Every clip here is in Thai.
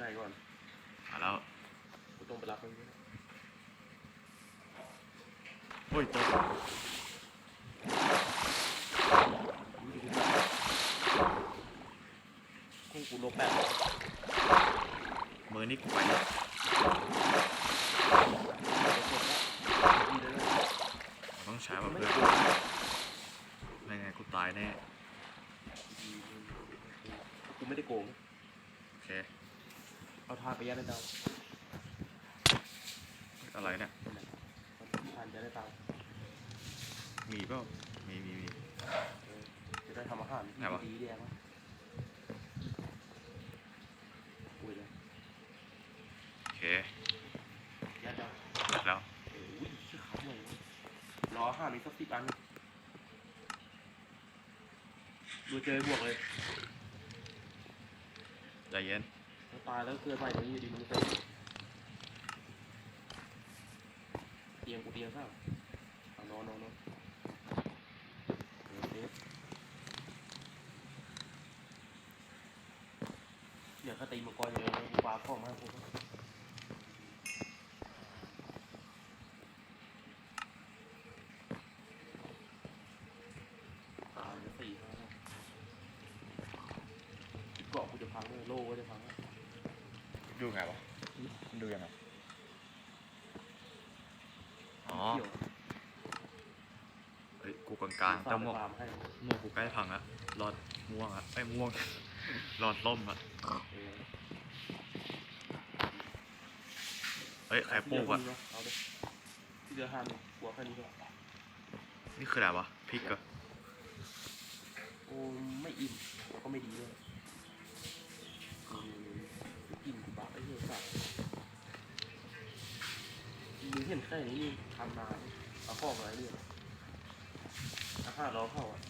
ได้ก่อนมาแล้วกูต้องไปรับมันด้วยโอ้ยตัวคุ้งกูลบแปดมือนี่กูไปละต้องใช้แบบเพื่อนไม่ไงกูตายแน่ กูไม่ได้โกง โอเค เอาทานไปยัดในดาวอะไรเนี่ย ทานจะได้ตังค์มีเปล่ามีมีมี เออจะได้ทำอาหารไหนวะ ดีๆแดงวะอุ้ยเลยโอเคยัดดาวแล้วเอ้ยชื่อเขาใหญ่เว้ยรออาหารอีกสักสิบอันดูเจอบวกเลยใจเย็นถ้า ตายแล้วเกิดใหม่ตรงนี้อยู่ดีมันเป็นเตียงกูเตียงข้าวเอานอนนอนนอนเดี๋ยวถ้าตีมังกรอย่างเลยกูปาข้อมาให้กูตายจะสี่ห้าเกาะกูจะพังเลยโล่ก็จะพังแล้ว ดูไงวะดูยังไงอ๋อ เกี่ยว เฮ้ยกูกลางๆเจ้าหมวกตามให้หมวกกูใกล้พังละรอดม่วงอะไอ้ยม่วงรอดล่มอะเออเฮ้ยใครปลูกอะเอาดิที่เดือห้าหนึ่งหัวแค่นี้ก็นี่คืออะไรวะพริกเหรอโอ้ไม่อิ่มแล้วก็ไม่ดีด้วยเอออิ่มกูบ้าไอ้เหี้ยสัสมึงเห็นแค่นี้นี่ทำนานเอาข้อมาอะไรเนี่ย อาห้ารอเข้าอะ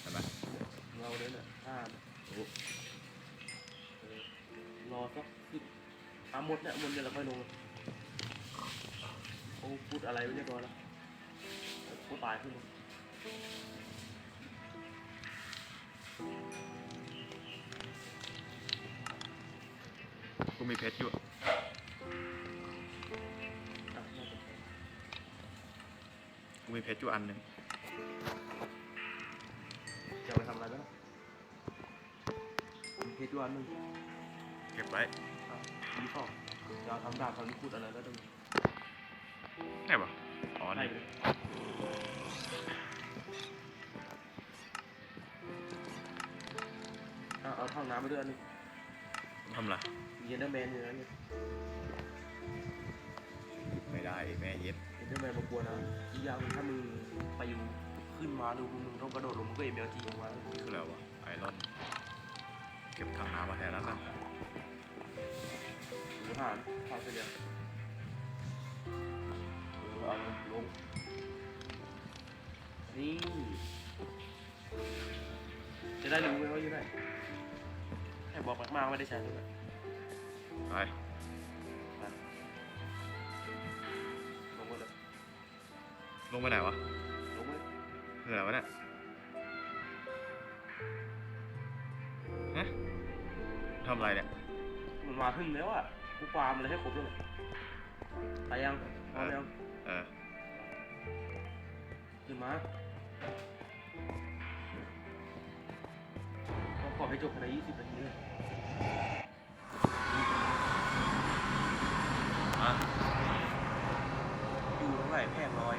ใช่ไหมเราเลยเนี่ยห้าเนี่ยโอ้เออรอสักสิบอาหมดเนี่ยหมดเนี่ยเราค่อยลงโอ้พูดอะไรไม่เรียบร้อยแล้วกูตายขึ้นมากูมีเพชรอยู่อะน่าจะกูมีเพชรอยู่อันหนึ่ง มีเพชรด้วยอันหนึ่งเก็บไว้อะมีสองจะเอาทำดาบทำนิพูดอะไรก็ได้ไหนวะอ๋อให้นี่ไปเลยอะเอาถังน้ำไปด้วยอันนี้ทำอะไรมีเยนเดอร์แมนอยู่นะเนี่ยไม่ได้แม่เย็ดเยนเดอร์แมนมากลัวนะอีกอย่างหนึ่งถ้ามึงไปอยู่ขึ้นมาดูมึงต้องกระโดดลงมึงก็เอ็มเอลจีออกมานี่คืออะไรวะไอรอน เก็บถังน้ำมาแทนแล้วกันหรือผ่านผ่านไปเดียวเออเอาลงนี่ จะได้รู้ไหมว่าอยู่ไหนแค่บอกมากๆไม่ได้ใช้เลยไปลงมาเลยลงไปไหนวะ ลงมาคืออะไรวะเนี่ย ทำอะไรเนี่ยมันมาถึงแล้วอะกูฟาร์มอะไรให้ครบแล้วเนี่ยไปยังพร้อมยังเออขึ้นมาก็ขอให้จบภายใน20นาทีเลยอะอยู่เท่าไหร่แพงร้อย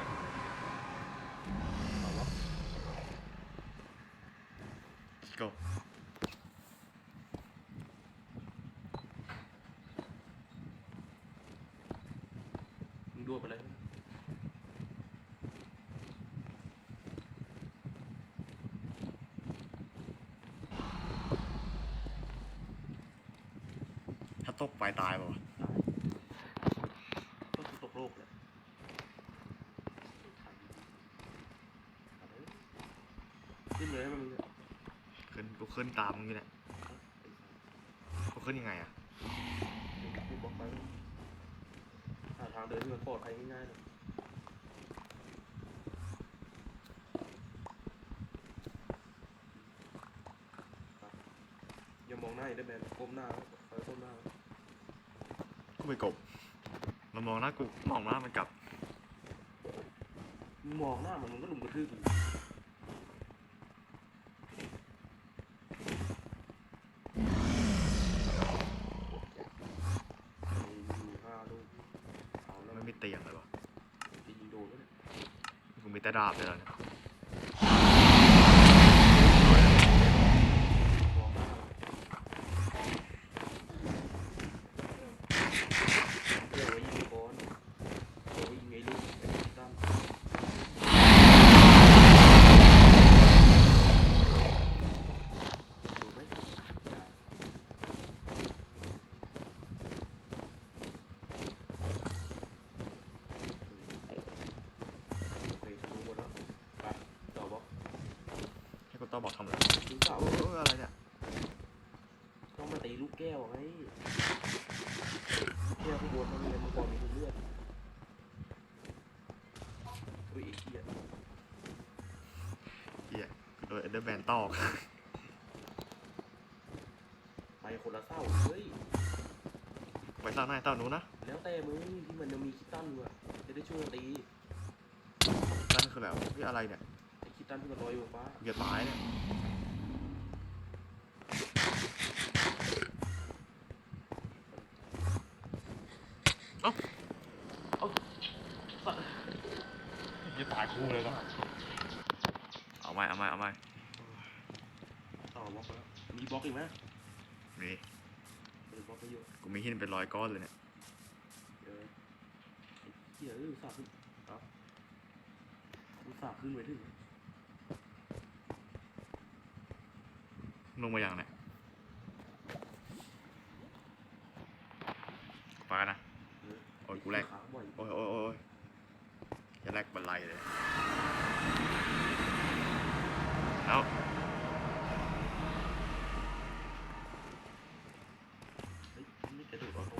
เอาวะ go มึงดูไปเลย ถ้า ตกไปตายป่าวะก็คือตกโลกเลยขึ้นเลยให้มันมีเนี่ยขึ้นกูขึ้นตามมึงนี่แหละกูขึ้นยังไงอะกูบอกไปหาทางเดินที่มันปลอดภัยง่ายๆเลยอย่ามองหน้าอย่าได้แมนก้มหน้าคอยก้มหน้า กูไปกบมันม องหน้ากูมองหน้ามันกลับมึงมองหน้ามันมันก็ลุมกระทืบกูไอ้มีห้าลูกเอาแล้วไม่มีเตียงเลยวะจะยิงโดนแล้วเนี่ยกูมีแต่ดาบเลยแล้วเนี่ย มองหน้าเดี๋ยวไว้ยิงก่อนเดี๋ยวไว้ยิงไอ้ลูกไอ้ตั้มดูไหมโอเครู้หมดแล้วไปต่อบล็อก ให้กูต้องบอกทำอะไร ดูเสา โอ้ยอะไรเนี่ย ต้องมาตีลูกแก้วไงแก้วข้างบนมันมีมังกรมีเลือดอุ้ยไอ้เหี้ย เฮียกูโดนเอเดอร์แมน ตอก ไปคนละเศร้าเฮ้ย ไปสร้างหน้าเต้านู้นนะแล้วแต่มึงที่มันยังมีคิตตันอยู่อะจะได้ช่วยกันตีนั่นคือแล้วพี่อะไรเนี่ยไอ้คิตตันที่มันลอยอยู่บนฟ้ากูจะตายเนี่ย เอาสัตว์ จะตายคู่เลยก็เอาไหมเอาไหมเอาไหม ต่อบล็อกไปแล้วมีบล็อกอีกไหม มี เปิดบล็อกไป อยู่กูมีหินเป็นร้อยก้อนเลยเนี่ยเออไอ้เหี้ยเอออุตส่าห์ขึ้นเอาอุตส่าห์ขึ้นไปถึงลงมาอย่างเนี่ยไปกันนะ เออ โอ้ยกูแรก ขาบ่อย โอ้ยโอ้ยโอ้ยจะแลกบันไลเลยแล้ว เฮ้ยนี่กระโดดออโต้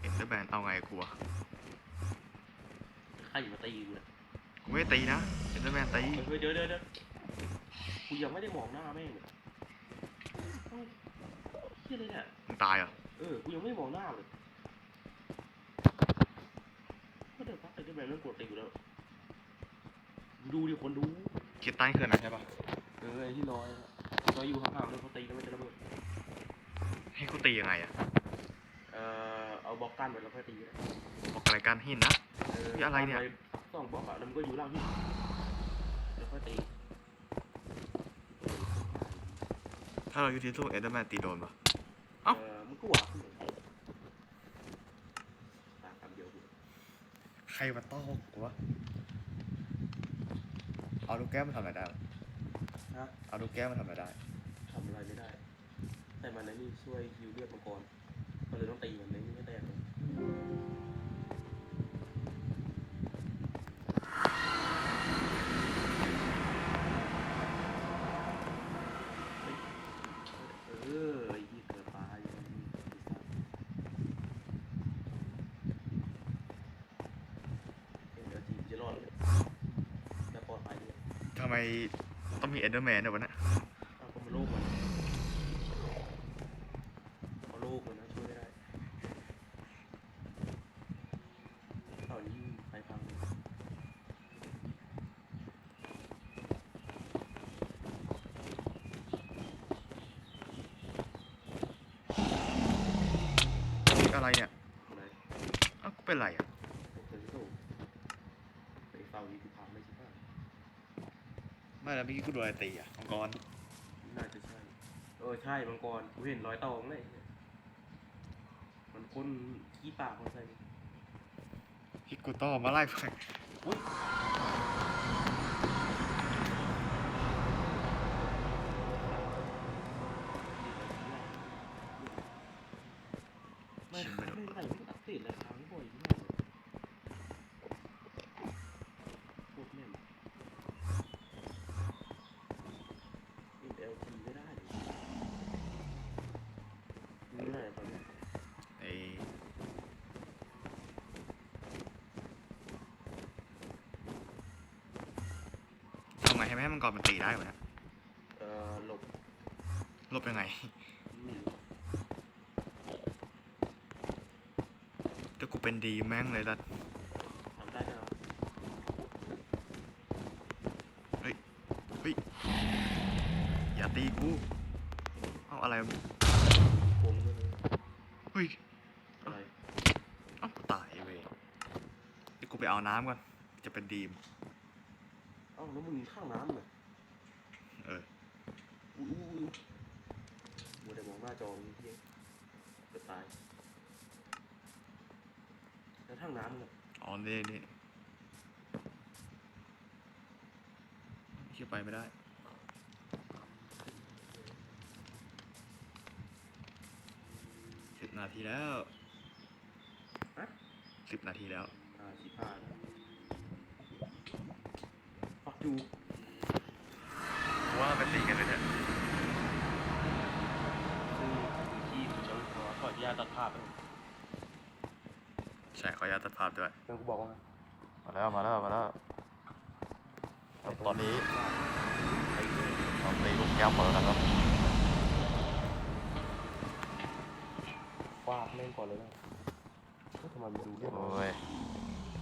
เอ็นเดอร์ แมนเอาไงกูอะใครมาตีกูเนี่ยกูไม่ได้ตีนะเอ็นเดอร์แมนตีเฮ้ยเดี๋ยวเดี๋ยวเดี๋ยวกูยังไม่ได้มองหน้าแม่งเลยเอ้าเฮียเลยเนี่ย มึงตายเหรอเออ กูยังไม่ได้มองหน้าเลยก็เดี๋ยวพักไอ้เจ้าแมนเรื่องกดตีกูแล้ว ดูดิคนดูคิดตั้งคืออะไรใช่ปะเออไอ้ที่ลอยอะลอยอยู่ห่างๆแล้วเขาตีแล้วมันจะระเบิดให้กูตียังไงอะเอ่อ เอาบล็อกกั้นไว้แล้วค่อยตีนะบอกอะไรกันหินนะเออนี่อะไรเนี่ยกั้ว้สองบล็อกอะแล้วมันก็อยู่ล่างที่แล้วค่อยตีถ้าเราอยู่ที่สู้เอ็นเดอร์แมนตีโดนปะ เอ้า เออมันก็หวาขึ้นไปตามคำเดียวกูใครมาต้อกกูวะเอาลูกแก้วมาทำอะไรได้วะฮะเอาลูกแก้วมาทำอะไรได้ ทำอะไรไม่ได้ แต่มันนั่นนี่ช่วยฮิวเลือดมังกร ก็เลยต้องตีมันเลยไม่แตกเลยเออไอ้ที่เกิดปลาอย่างนี้เอ็นเอลจีจะรอดเลยจะปลอดภัยเลยทำไมต้องมีเอ็นเดอร์แมนด้วยวะเนี่ย เอาก็มาโลกมันเอาโลกมันนะช่วยไม่ได้ตอนนี้ไปพัง อะไรเนี่ย อะไร เอ้ากูเป็นไรอะโอเคโซ่ไปเฝ้านี้กูพังไม่ใช่ป่ะไม่แล้วเมื่อกี้กูโดนอะไรตีอะมังกรน่าจะใช่เออใช่มังกรกูเห็นรอยตองเลยมันพ่นขี้ปากคนใส่ที่กูต้อมาไล่ไป อุ้ยไม่ไม่ไม่ไม่อัปเดตราคาไม่บ่อยมากเลยโคตรแน่น LT ไม่ได้เลยไม่ได้ตอนนี้ ไอ้ ทำไงให้ไม่ให้มังกรมันตีได้วะเนี่ยเอ่อหลบลบยังไงไม่รู้ถ้ากูเป็นดีแม่งเลยละทำได้ไหมเฮ้ยเฮ้ยอย่าตีกูเอาอะไรวะผมก็เลยเฮ้ยอะไร เอ้าตายเว้ยเดี๋ยวกูไปเอาน้ำก่อนจะเป็นดีม เอ้าแล้วมึงข้างน้ำเลยเอออุ้ยอุ้ยอุ้ยมัวแต่มองหน้าจอมึงเพี้ยจะตาย แล้วข้างน้ำเลยอ๋อนี่นี่เชื่อไปไม่ได้สิบนาทีแล้วฮะสิบนาทีแล้ว อ่าสิบห้า แล้วฟักยูว่าไปตีกันเลยเนี่ยซึ่งที่ผมจะขอขออนุญาตตัดภาพไปใช่ขออนุญาตตัดภาพด้วยแล้วกูบอกว่ามาแล้วมาแล้วมาแล้วครับตอนนี้เราตีลูกแก้วหมดแล้วนะครับฟาดแม่งก่อนเลยนะเฮ้ยทำไมมันดูเรียบร้อยโอ้ย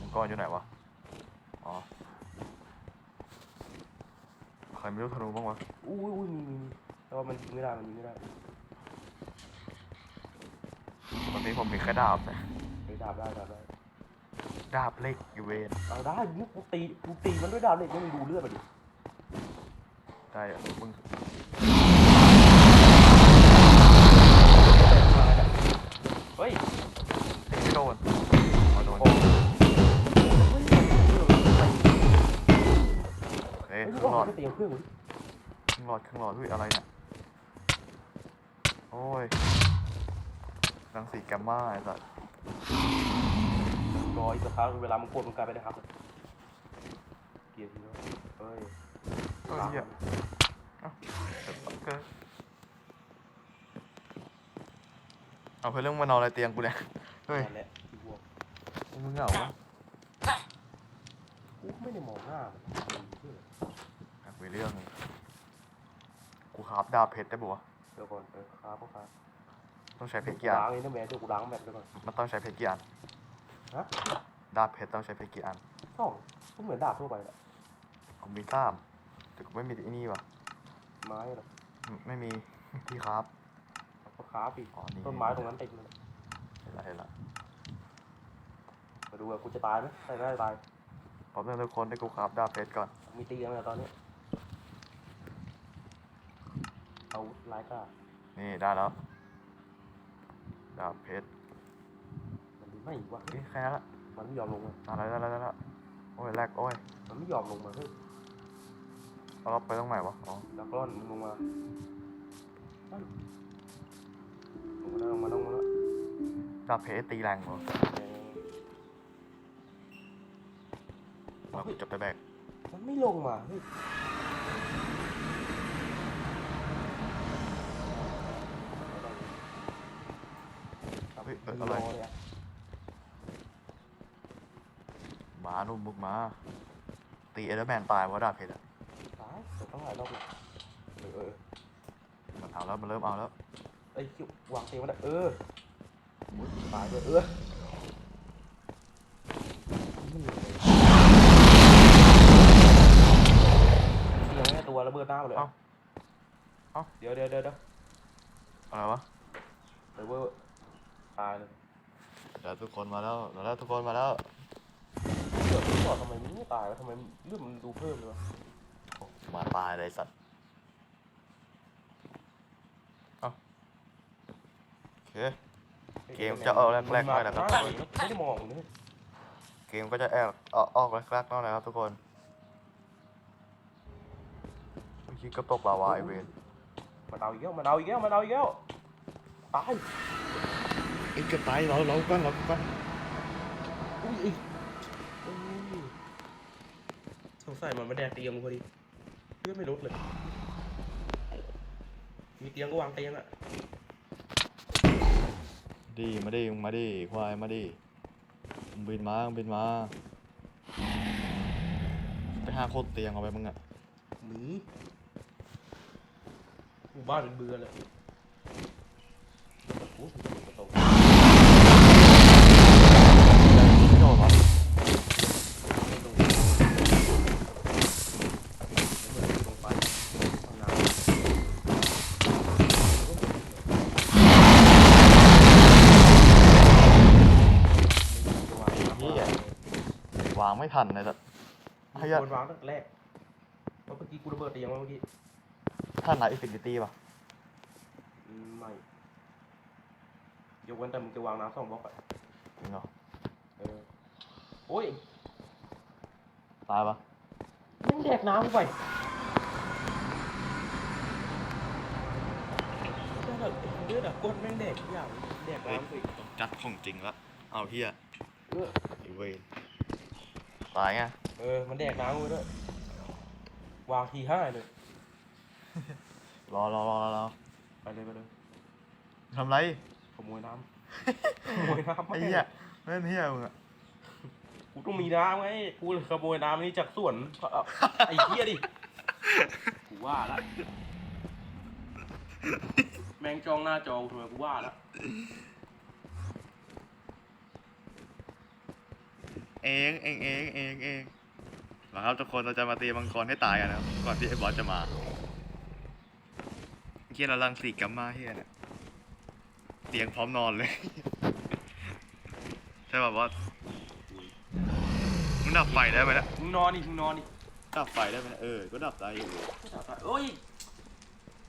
มังกรอยู่ไหนวะ อ๋อ ใคร ไม่รู้ธนูบ้างวะอุ้ยอุ้ยมีมีมีแต่ว่ามันยิงไม่ได้มันยิงไม่ได้ตอนนี้ผมมีแค่ดาบนะเฮ้ยดาบได้ดาบได้ดาบเล็กอยู่เวนเอาได้มึงกูตีกูตีมันด้วยดาบเหล็กไม่มีดูเลือดมันดิได้อะมึง อ้ยเฮ้ยคลูรึ่กงหลอดก็ตีเครื่องมันครึ่งหลอดครึ่งหลอดเฮ้ยอะไรเนี่ย โอ้ยรังสีแกมมาไอ้สัสรออีกสักพักเวลามันกดมันกลายเป็นนะครับเกียร์ทีแล้วเฮ้ยเฮ้ยเหี้ยเอ้าเดี๋ยวปักเกอร์เอาเพื่อนเรื่องมานอนอะไรเตียงกูเนี่ย เฮ้ยนั่นแหละที่พวกมึงเหงาวะกูไม่ได้มองหน้ามันเพื่ออยา กมีเรื่อง กูคราบดาบเพชรได้ปะวะเดี๋ยวก่อนเออครับพ่อครับต้องใช้เพชรกูกี่อันล้างเองนะแม่เดี๋ยวกูล้างแบบเดี๋ยวก่อน มันต้องใช้เพชรกี่อันฮะ ดาบเพชรต้องใช้เพชรกี่อันสองก็เหมือนดาบทั่วไปแหละผมมีสามแต่กูไม่มีไอ้นี่วะไม้เหรอไม่ไม่มี ที่ครับก็ค้าปีอ๋อนี่ ต้นไม้ตรงนั้นเต็มเลยเห็นละเห็นละมาดูว่ากูจะตายไหมใช่ได้ตาย พร้อมทุกคนได้กูคราบดาบเพชรก่อน มีตีกันไหมตอนนี้ เอาไลายกล้านี่ได้แล้วดาบเพชรมันไม่วะเอ้ยแค่นั้นละมันไม่ยอมลงมาได้แล้วได้แล้วได้แล้วโอ้ยแรกโอ้ยมันไม่ยอมลงมาเฮ้ยเอาเราไปตรงไหนวะอ๋อดักร่อนมึงลงมานั่นลงมาแล้วลงมาแล้วลงมาแล้วดาบเพชรตีแรงเหรอเออเราจะไปแบกมันไม่ลงมาเฮ้ย เฮ้ยเอ้ยมัอะไรหมานุ่มบุกมาตีเอเดอร์แมนตายวะดาบเพชรอะตายเดี๋ยวต้องหลายรอบเลยเออเออมันเอาแล้วมันเริ่มเอาแล้วเอ้คิววางเตียงไว้ได้เออตายด้วยเออมันอยู่ไหนเตียงแม่ตัวระเบิดหน้าเลยเอ้าเอ้าเดี๋ยวเดี๋ยวเดี๋ยวเดี๋ยวอะไรวะ เดี๋ยวเวอร์ ตายเลยเดี๋ยวทุกคนมาแล้วมาแล้วทุกคนมาแล้วเดี๋ยวพี่บอกทำไมมึงไม่ตายวะทำไมเลือดมันดูเพิ่มเลยวะโอ้มาตายเลยไอ้สัตว์เอ้าโอเค เกมจะเอาแรกๆหน่อยนะครับ ไม่ได้มองเลยเกมก็จะแอบออกออกแรกๆหน่อยนะครับทุกคนเมื่อกี้ก็ตกลาวาไอเวนมาเดาอีกแล้วมาเดาอีกแล้วมาเดาอีกแล้วตาย เอ็งจะตายเราเราก่อนเราก่อนอุ้ยอีกอุ้ยสงสัยมันมาแดกเตียงกูพอดีเลือดไม่ลดเลย มีเตียงก็วางเตียงอะดีมาดิมึงมาดิควายมาดิมึงบินมามึงบินมา ไปหาโคตรเตียงเอาไปมึงอะหนีโอ้โหบ้านเป็นเบือเลย ทันเลยสัตว์ให้ยคนวางตั้งแต่แรกเพราะเมื่อกี้กูระเบิดตียังไงเมื่อกี้ท่านไหนอินฟินิตี้ป่ะอืมไม่ยกเว้นแต่มึงจะวางน้ำสองบล็อกอะจริงเหรอเออโอ้ยตายปะแม่งแดกน้ำกูไปเลือดอะเลือดอะก้นแม่งแดกทุกอย่างแดกน้ำไปจัดของจริงละเอาเฮียเออไอ้เวน ตายไงเออ มันแดกน้ำกูด้วย วางทีห้าเลย รอรอรอรอรอไปเลยไปเลย ทำไรขโมยน้ำ ขโมยน้ำไอ้เหี้ยเล่นเหี้ยมึงอะกูต้องมีน้ำไง กูขโมยน้ำนี่จากสวนเอาไอ้เหี้ยดิ กูว่าละ แมงจองหน้าจอกูทำไมกูว่าละ เองเองเองเองเองมาครับทุกคนเราจะมาตีมังกรให้ตายกันนะครับก่อนที่ไอ้บอสจะมาเฮียเราลังสีกัมมาเฮียเนี่ยเตียงพร้อมนอนเลย ใช่ป่ะบอสมึงดับไฟได้ไหมนะมึงนอนดิมึงนอนดิดับไฟได้ไหมนะเออ ก็ดับได้อยู่ไม่ถามว่าเอ้ย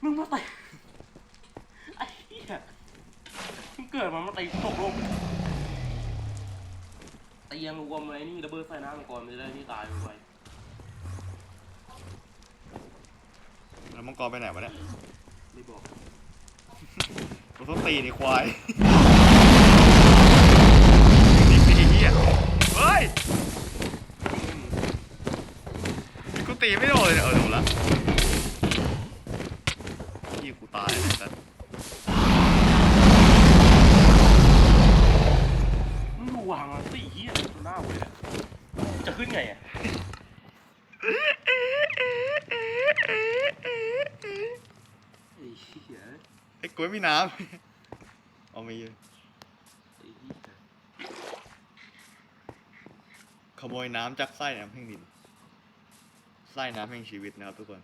มึงมาเตะไอ้เหี้ยมึงเกิดมามาเตะตกลงเตียงรวมอะไรนี่ระเบิดไฟน้ำก่อนมันจะได้นี่ตายไปแล้วมังกรไปไหนวะเนี่ยไม่บอกกูต้องตีนี่ควายนี่ไอ้เหี้ยเฮ้ยกูตีไม่โดนเลยเนี่ยเออถูกละยี่กูตายเลยแต่ มึงดูวางอะสี่เหี้ยตัวหน้าเว้ยอะจะขึ้นไงอะไอ้เหี้ย ไอ้กูไม่มีน้ำ เอามีอยู่ไอ้เหี้ยขโมยน้ำจากไส้น้ำแห่งดิน ไส้น้ำแห่งชีวิตนะครับทุกคน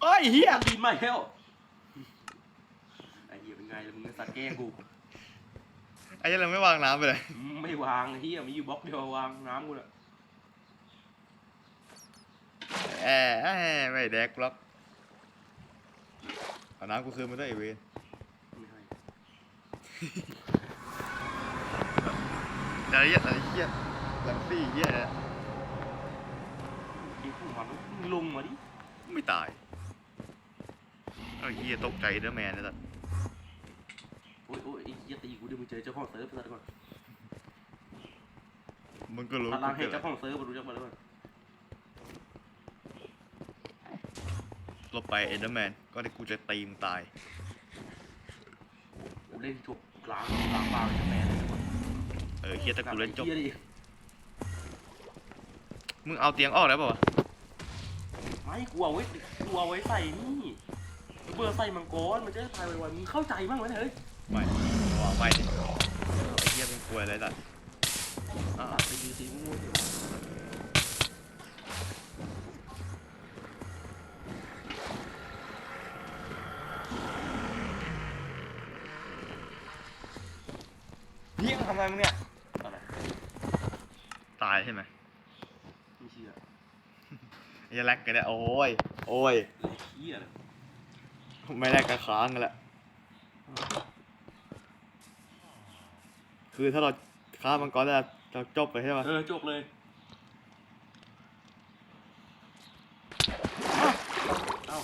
เอ้ยเฮียดินมาแล้วไอ้เหี้ยเป็นไงล่ะมึงสัตว์แกล้งกูไอ้เหี้ยเราไม่วางน้ำไปเลยไม่วางไอ้เหี้ยมีอยู่บล็อกเดียววางน้ำกูน่ะ แอแอไม่แดกหรอก เอาน้ำกูคืนมาด้วยไอเวนไม่ให้อะไรเหี้ยอะไรเหี้ยหลังซี่เหี้ยเนี่ยไอ้พวกมันมึงลงมาดิไม่ตายไอ้เหี้ยตกใจเดอร์แมนนะสัสโอ้ยโอ้ยไอ้เหี้ยตีกูเดี๋ยวมึงเจอเจ้าของเซิร์ฟไปซะก่อนมึงก็รู้พลังกูเหเกิตุดเจ้าของเซิร์ฟมาดูจักมาแล้วก่อน ลบไปเอเดอร์แมนก็ได้กูจะตีมึงตาย กูเล่นจบล้างล้างบางจะแมนเลยก่อนเออเฮียถ้ากูเล่นจบไอ้หี้ยดิมึงเอาเตียงออกแล้วเปล่าวะไม่กูเอาไว้กูเอาไว้ใส่นี่เบอร์ใส่มังกรมันจะได้ตายไวๆมึงเข้าใจบ้างไหมเฮ้ยไม่วางไม่ดิไอ้เฮียเป็นกลวยอะไรล่ะอะอะไปดีสีม่วงอยู่ อะไรมึงเนี่ยอะไรตายใช่ไหมไม่เชื่อไอ้เหี้ยแลกกันเนี่ยโอ้ย โอ้ยเล่เหี้ยเลยไม่แลกกันค้างกันแหละคือถ้าเราฆ่ามังกรแล้วเราจบไปใช่ไหมเออจบเลยเอ้า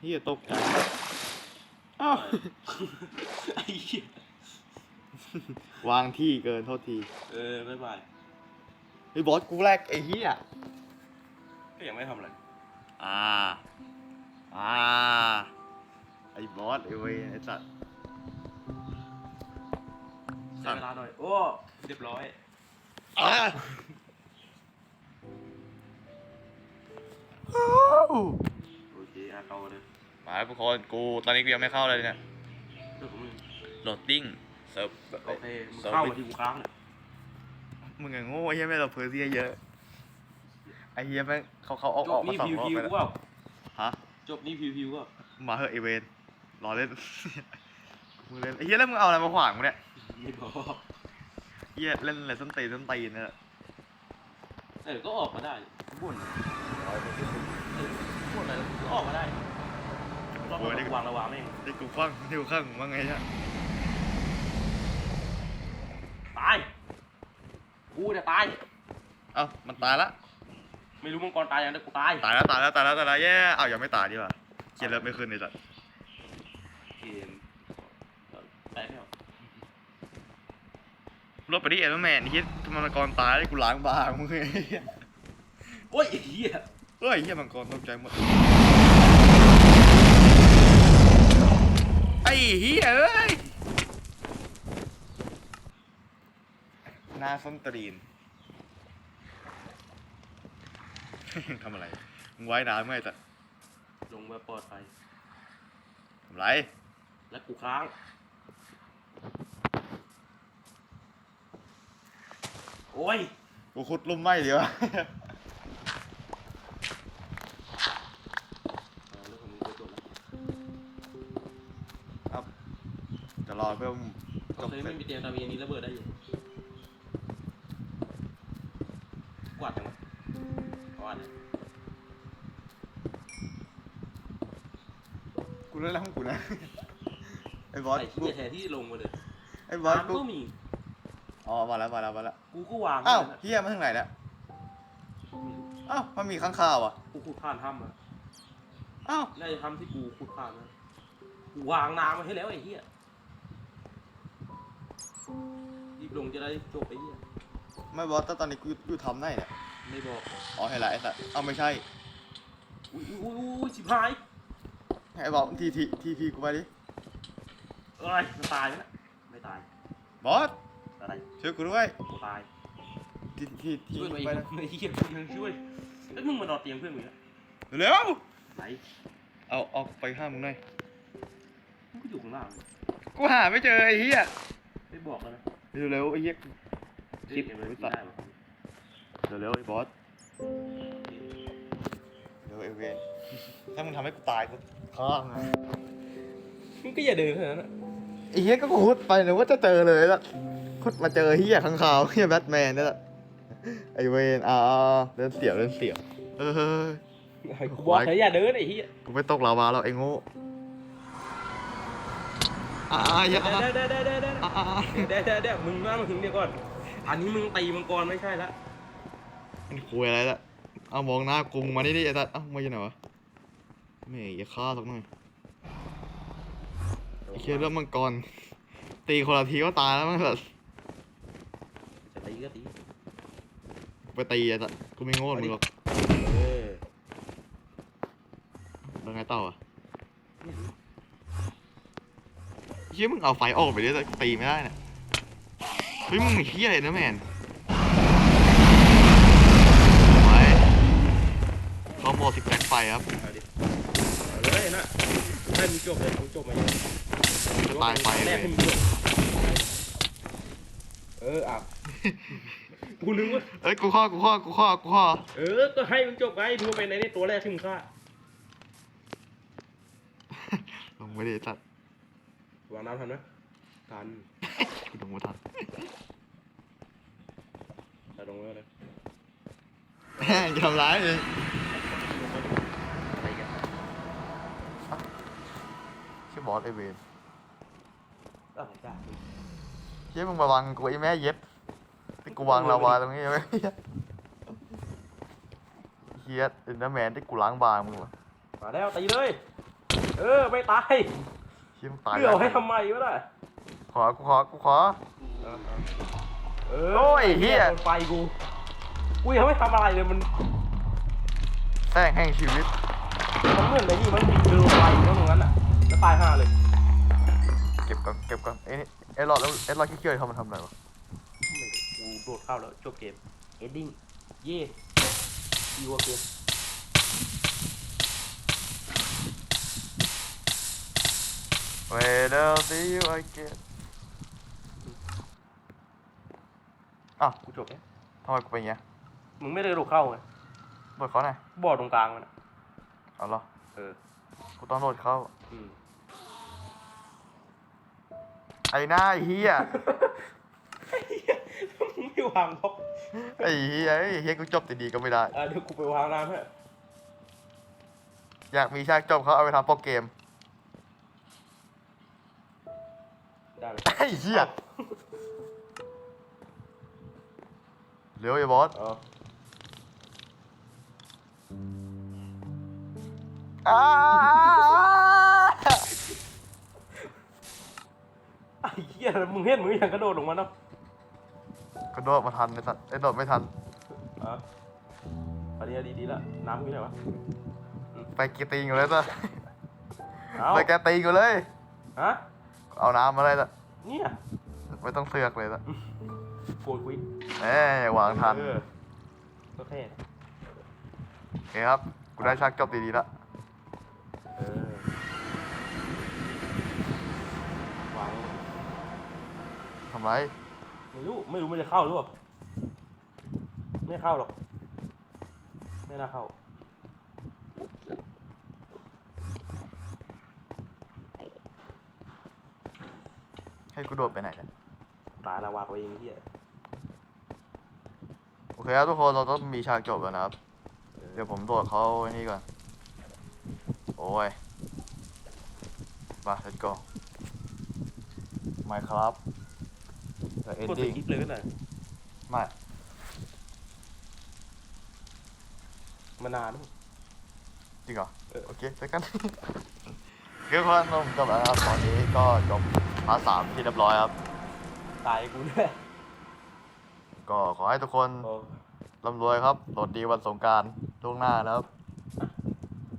เฮียตกใจอ้าวไอ้เหี้ย วางที่เกินโทษที เออบ๊ายบายไอ้บอสกูแลกไอ้เฮียก็ยังไม่ทำอะไรอ่า อ่า ไอ้บอสไอ้เวยไอ้สัตว์ ใช้เวลาหน่อย โอ้เรียบร้อยอ่าโอเคอะต่อเลยมาแล้วทุกคนกูตอนนี้กูยังไม่เข้าเลยเนี่ย เรื่องของมึง โหลดดิ้ง เซิร์ฟโอเคมึงเข้ามาที่กูค้างเนี่ยมึงไงโง่ไอ้เหี้ยแม่งเราเพอร์เซียเยอะไอ้เหี้ยแม่งเขาเขาเอาจออบกมานี่สองพิวรอบพิวไปกูแล้วเปล่าฮะจบนี่พิวพิวก็มาเหอะไอเวนรอเล่น มึงเล่นไอ้เหี้ยแล้วมึงเอาอะไรมาขวางกูเนี่ยไม่บอกเหี้ยเล่นอะไรส้นตีนส้นตีนเนี่ยเออก็ออกมาได้บ่นเออบ่นอะไรก็ออกมาได้รอบนี้วางระวางแม่งไอ้กูฟังที่กูข้างว่าไงเนี่ย ตาย กูจะตาย เอ้ามันตายละ ไม่รู้มังกรตายยังแต่กูตายตายแล้วตายแล้วตายแล้วตายแล้วแย่เอ้ายังไม่ตายดีกว่าเกียร์เลิฟไม่ขึ้นเลยจัดเกมแปลไม่ออกรถไปดิเอ็นแมนที่ทำไมมังกรตายได้กูล้างบางมึงไอ้เหี้ยโอ้ยไอ้เหี้ยเฮ้ยเหี้ยมังกรตกใจหมดไอ้เหี้ยเอ้ย หน้าส้นตีน ทำอะไร มึงไว้น้ำไงจัดลงมาปลอดภัยทำไร และกูค้าง โอ้ย กูขุดลุ่มไหมดีวะเอาเรื่องของมึงไปตรวจแล้วจะรอเพื่อมโอเคไม่มีเตียงตามีอันนี้ระเบิดได้อยู่ กวาดยังวะกวาดเลย กูเล่นแล้วของกูนะ ไอ้ บอสไอ้กูที่แทนที่ลงมาเลยไอ้บอสน้ำกูก็มี อ๋อมาแล้วมาแล้วมาแล้วกูก็วางอ้าวไนั่นน่ะเฮียมาทางไหนเนี่ยไม่รู้อ้าวมันมีข้างคาวอะกูขุดผ่านถ้ำอะอ้าวน่าจะทำที่กูขุดผ่านนะกูวางน้ำมาให้แล้วไอ้เหี้ยรีบลงจะได้จบไอ้เหี้ยไม่บอสแต่ตอนนี้กูอยู่ทำได้เนี่ยไม่บอก อ๋อเห็นละไอ้สัตว์เอาไม่ใช่อุ้ยอุ้ยอุ้ยอุ้ยชิบหายไอ้บอสทีทีทีพีกูไปดิ อะไรมันตายไหมน่ะไม่ตายบอสอะไรช่วยกูด้วยกูตายทีทีทีช่วยกูมาอีไปกนะไอ้เหี้ยยังช่วยเอ้ยมึงมานอนเตียงเพื่อนมึงอะเร็วไหนเอาเอาไปข้ามมึงหน่อยมึงก็อยู่ข้างล่างเลยกูหาไม่เจอไอ้เหี้ยไม่บอกกันนะเร็วๆไอ้เหี้ยเฮ้ยเห็นไหมไม่ได้ตัดปะเร็วๆไอ้บอสเร็วไอ้เวนถ้ามึงทำให้กูตายกูข้างนะ มึงก็อย่าเดินขนาดนั้นอะไอ้เหี้ยก็ขุดไปเลยว่าจะเจอเลยละขุดมาเจอเหี้ยข้างขาวเหี้ยแบทแมนนี่แหละไอ้เวนอ่าเดินเสียวเดินเสียว เออกูบอกให้อย่าเดินไอ้เหี้ยกูไม่ตกลาวาแล้วไอ้โง่อ่าอย่าเดี๋ยวเดี๋ยวเดี๋ยวเดี๋ยวเดี๋ยวอ่าเดี๋ยวเดี๋ยวเดี๋ยวมึงมามาถึงเดี๋ยวก่อน อันนี้มึงตีมังกรไม่ใช่ละมันคุยอะไรละเอามองหน้ากูมึงมานี่ดิไอ้สัสเอ้ามาอยู่ไหนวะแม่อย่าฆ่าสักหน่อยไอ้ เชี่ยเรื่องมังกร ตีคนละทีก็ตายแล้วมั้งสัสจะตีก็ตีไปตีไอ้สัสกูไม่โง่เหมือนมึงหรอกเออแล้วไงต่ออะไม่รู้เชี่ยมึงเอาไฟออกไปดิแต่ตีไม่ได้น่ะเฮ้ยมึงเฮี้ยอะไรนะแมนไปเขาโมสิบแบ็คไฟครับเอาดิเอาเลยนะให้มึงจบเลยมึงจบมาเยอะ ตายไปเลยแรกให้มึงจบเอออะกูนึกว่าเอ้ยกูข้อกูข้อกูข้อกูข้อเออ ก็ให้มึงจบไงดูว่าเป็นไอ้นี่ตัวแรกที่มึงฆ่าลงไม่ได้สัสวางน้ำทันไหมทันกูลงไม่ทันแต่ลงไว้เลยแม่งจะทำร้ายเลยอะไรกันชื่อบอสไอเวน อะไรจ้าเชี่ยมึงมาวางกูไอ้แม่เย็ดที่กูวางลาวาตรงนี้ไว้เฮียเอ็นเดอร์แมนที่กูล้างบางมึงวะมาแล้วตีเลย เออไม่ตายเชี่ยมึงตายเลือกให้ทำไมวะล่ะขอกูขอกูขอ เออโอ้ยเหี้ย โดนไฟกูกูยังไม่ทำอะไรเลยมันแสงแห่งชีวิต มันเหมือนไอ้นี่มันบินโดนไฟอยู่ตรงนั้นอะแล้วตายห่าเลย เก็บก่อนเก็บก่อนไอ้นี่ไอ้หลอดแล้วไอ้หลอดขี้เกียจทำมันทำอะไรวะกูโดดเข้าแล้วจบเกม เอดดิ้ง เย่ดีกว่าเกม Wait I'll see you again อ้าวกูจบเนี่ยทำไมกูเป็นอย่างเงี้ยมึงไม่ได้กระโดดเข้าไงโดดเขาหน่อยบอดตรงกลางมันอะเอาเหรอเออ กูต้องโดดเข้าอืม ไอ้หน้าไอ้เฮียมึงไม่วางบล็อกไอ้เฮียไอ้เฮียกูจบดีๆก็ไม่ได้ อะเดี๋ยวกูไปวางน้ำให้อยากมีฉากจบเขาเอาไปทำโปรเกมได้เลยไอ้เฮียเร็วไอ้บอส เอออ้า ไอ้เหี้ยมึงเห็นมึงยังกระโดดลงมาเนาะกระโดดมาทันไอ้สัตว์ไอ้โดดไม่ทัน อะอันนี้ดีๆแล้วน้ำอยู่ไหนวะไปกีตีนอยู่เลยสัตว์เอาไปแกตีนอยู่เลย ฮะเอาน้ำมาเลยสัตว์เนี่ยไม่ต้องเสือกเลยสัตว์โกดคุยเอ้ยวางทันเออก็แค่นั้นโอเคครับ กูได้ฉากจบดีๆแล้วเออวาง ทำไรไม่รู้ไม่รู้มันจะเข้าหรือเปล่าไม่เข้าหรอก ไม่น่าเข้าให้กูโดดไปไหนเนี่ยตายละวางไว้เองเฮียโอเคครับทุกคนเราต้องมีฉากจบแล้วนะครับ เดี๋ยวผมโดดเขาไอ้นี่ก่อน โอ้ยมา let's go ไม่ครับ the กดส ending กิปเลยก็ได้ไม่มานานจริงเหรอเออโอเคเจอกันเพื่อนผมจบแล้วนะครับตอนนี้ก็จบพาร์ทสามที่เรียบร้อยครับ ตายกูด้วยก็ขอให้ทุกคนโอ้ร่ำรวยครับสวัสดีวันสงกรารล่วงหน้านะครับ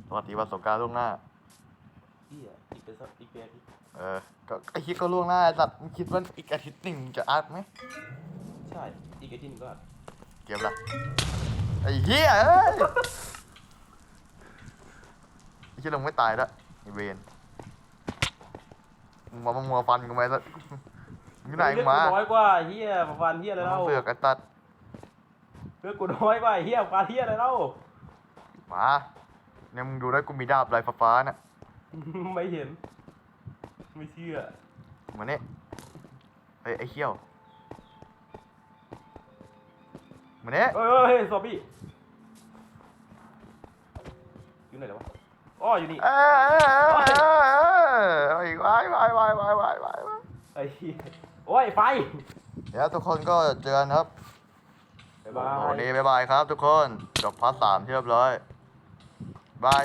สวัสดีวันสงกรารล่วงหน้าเฮียอีกเป็นสักอีกเป็นอาทิตย์ เออก็ไอคิดก็ล่วงหน้าไอ้สัตว์มึงคิดว่าอีกอาทิตย์หนึ่งมึงจะอัดไหมใช่ อีกอาทิตย์หนึงก็อัดเกมละไอ้เหี้ยเอ้ยไอ้เหี้ยลงไม่ตายแล้วไอ้เวนมึงมามึงมาฟันกูไหมสัตว์มึงอยู่ไหนมึงมาเลือดกูน้อยกว่าเฮียมาฟันเฮียอะไรมึงเล่าเสือกไอ้ตัดเลือดกูน้อยกว่าเฮียฟันเฮียอะไรเล่า มาเนี่ยมึงดูได้กูมีดาบลายฟ้าๆน่ะ ไม่เห็น ไม่เชื่อมาเนี่ยไอ้ยไอ้เขี้ยวมาเนี่ยเฮ้ยเฮ้ยเฮ้ยซอมบี้อยู่ไหนแล้ววะอ๋ออยู่นี่เอ้ยเอ้ยเอ้ยเอ้ยเอ้ยเอาอีกวายวายวายวายวายวายไอ้เหี้ยโอ้ยไฟเดี๋ยวทุกคนก็เจอกันครับบ๊ายบาวันยนี้บ๊ายบายครับทุกคนจบพาร์ทสามที่เรียบร้อยบาย